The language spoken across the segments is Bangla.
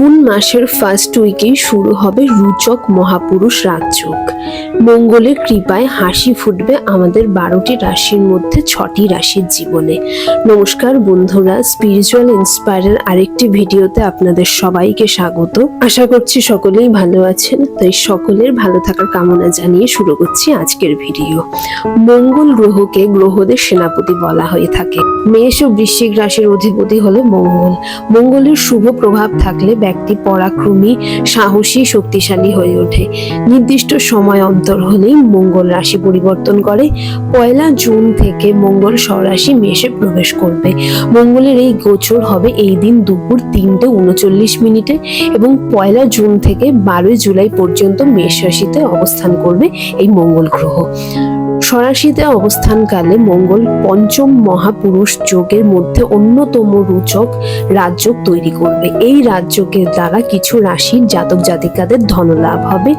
মাসের ফার্স্ট উইকেই শুরু হবে রুচক মহাপুরুষ রাজযোগ। মঙ্গলের কৃপায় হাসি ফুটবে আমাদের বারোটি রাশির মধ্যে ছটি রাশির জীবনে। নমস্কার বন্ধুরা স্পিরিচুয়াল ইন্সপায়ারের আরেকটি ভিডিওতে আপনাদের সবাইকে স্বাগত। আশা করছি সকলেই ভালো আছেন, তাই সকলের ভালো থাকার কামনা জানিয়ে শুরু করছি আজকের ভিডিও। মঙ্গল গ্রহকে গ্রহদের সেনাপতি বলা হয়ে থাকে। মেষ ও বৃশ্চিক রাশির অধিপতি হলো মঙ্গল। মঙ্গলের শুভ প্রভাব থাকলে ব্যক্তি পরাক্রমী, সাহসী, শক্তিশালী হয়ে ওঠে। নির্দিষ্ট সময় অন্তর হলেই মঙ্গল রাশি পরিবর্তন করে। পয়লা জুন থেকে মঙ্গল স্বরাশি মেষে প্রবেশ করবে। মঙ্গলের এই গোচর হবে এই দিন দুপুর তিনটে উনচল্লিশ মিনিটে এবং পয়লা জুন থেকে বারোই জুলাই পর্যন্ত মেষ রাশিতে অবস্থান করবে এই মঙ্গল গ্রহ। স্বরাশিতে অবস্থানকালে মঙ্গল পঞ্চম মহাপুরুষ যোগের মধ্যে অন্যতম রুচক রাজযোগ তৈরি করবে। এই রাজযোগের দ্বারা কিছু রাশির জাতক জাতিকাদের ধনলাভ হবে।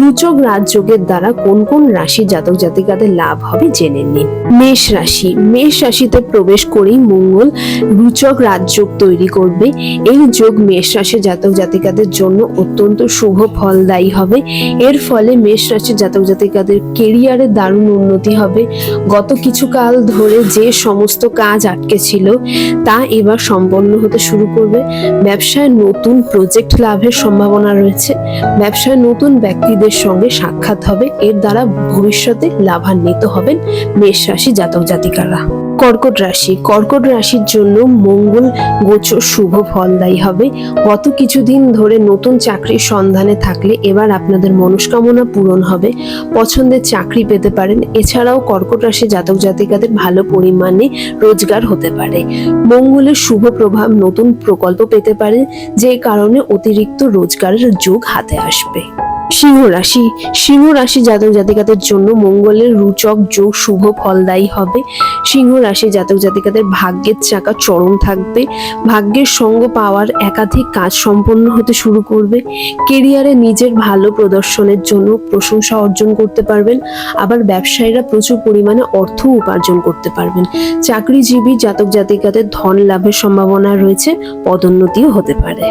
রুচক রাজযোগের দ্বারা কোন কোন রাশির জাতক জাতিকাদের লাভ হবে জেনে নিন। মেষ রাশি। মেষ রাশিতে প্রবেশ করেই মঙ্গল রুচক রাজযোগ তৈরি করবে। এই যোগ মেষ রাশির জাতক জাতিকাদের জন্য অত্যন্ত শুভ ফলদায়ী হবে। এর ফলে মেষ রাশির জাতক জাতিকাদের কেরিয়ারে দারুণ উন্নতি হবে। গত কিছু কাল ধরে যে সমস্ত কাজ আটকে ছিল, তা এবার সম্পন্ন হতে শুরু করবে। ব্যবসায় নতুন প্রজেক্ট লাভের সম্ভাবনা রয়েছে। ব্যবসায় নতুন ব্যক্তিদের সঙ্গে সাক্ষাৎ হবে। এর দ্বারা ভবিষ্যতে লাভান্বিত হবেন মেষ রাশি জাতক জাতিকারা। কর্কট রাশি, কর্কট রাশির জন্য মঙ্গল গোচর শুভ ফলদায়ী হবে। গত কিছুদিন ধরে নতুন চাকরির সন্ধানে থাকলে এবার আপনাদের মনস্কামনা পূরণ হবে। পছন্দের চাকরি পেতে পারেন। এছাড়াও কর্কট রাশি জাতক জাতিকাদের ভালো পরিমাণে রোজগার হতে পারে। মঙ্গলের শুভ প্রভাব নতুন প্রকল্প পেতে পারে। যে কারণে অতিরিক্ত রোজগারের যোগ হাতে আসবে। সিংহ রাশি সিংহ রাশি জাতক জাতিকাদের জন্য মঙ্গলের রুচক যোগ শুভ ফলদায়ী হবে। সিংহ রাশি জাতক জাতিকাদের ভাগ্যের চাকা চরম থাকবে। ভাগ্যের সঙ্গ পাওয়ার একাধিক কাজ সম্পন্ন হতে শুরু করবে। কেরিয়ারে নিজের ভালো প্রদর্শনের জন্য প্রশংসা অর্জন করতে পারবেন। আবার ব্যবসায়ীরা প্রচুর পরিমাণে অর্থ উপার্জন করতে পারবেন। চাকরিজীবী জাতক জাতিকাদের ধন লাভের সম্ভাবনা রয়েছে, পদোন্নতিও হতে পারে।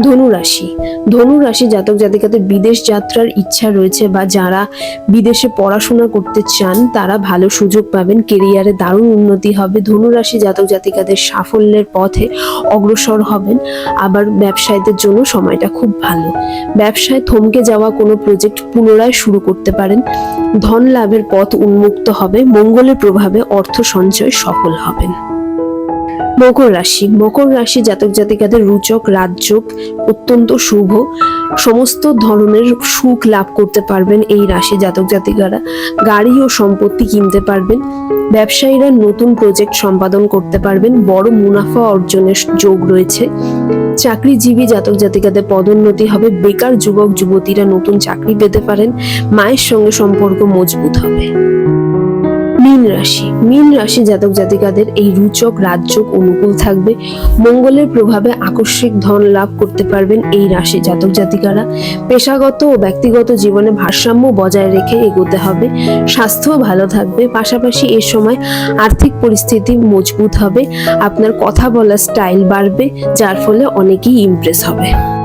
ধনু রাশি ধনু রাশি জাতক জাতিকাদের বিদেশ যাত্রার ইচ্ছা রয়েছে বা যারা বিদেশে পড়াশোনা করতে চান, তারা ভালো সুযোগ পাবেন কেরিয়ারে দারুণ উন্নতি হবে ধনু রাশি জাতক জাতিকাদের সাফল্যের পথে অগ্রসর হবেন। আবার ব্যবসায়ীদের জন্য সময়টা খুব ভালো। ব্যবসায় থমকে যাওয়া কোনো প্রজেক্ট পুনরায় শুরু করতে পারেন। ধন লাভের পথ উন্মুক্ত হবে, মঙ্গলের প্রভাবে অর্থ সঞ্চয় সফল হবেন। মকর রাশি। মকর রাশি জাতক জাতিকাদের রুচক, রাজযোগ, অত্যন্ত শুভ। সমস্ত ধরনের সুখ লাভ করতে পারবেন এই রাশি জাতক জাতিকারা। গাড়ি ও সম্পত্তি কিনতে পারবেন। ব্যবসায়ীরা নতুন প্রজেক্ট সম্পাদন করতে পারবেন। বড় মুনাফা অর্জনের যোগ রয়েছে। চাকরিজীবী জাতক জাতিকাদের পদোন্নতি হবে। বেকার যুবক, যুবতীরা নতুন চাকরি পেতে পারেন। মায়ের সঙ্গে সম্পর্ক মজবুত হবে। মীন রাশি। মীন রাশি জাতক জাতিকাদের এই রুচক, রাজযোগ অনুকূল থাকবে। মঙ্গলের প্রভাবে আকস্মিক ধন লাভ করতে পারবেন এই রাশি জাতক জাতিকারা। পেশাগত ও ব্যক্তিগত জীবনে ভারসাম্য বজায় রেখে এগোতে হবে। স্বাস্থ্যও ভালো থাকবে। পাশাপাশি এ সময় আর্থিক পরিস্থিতি মজবুত হবে। আপনার কথা বলার স্টাইল বাড়বে, যার ফলে অনেকেই ইমপ্রেস হবে।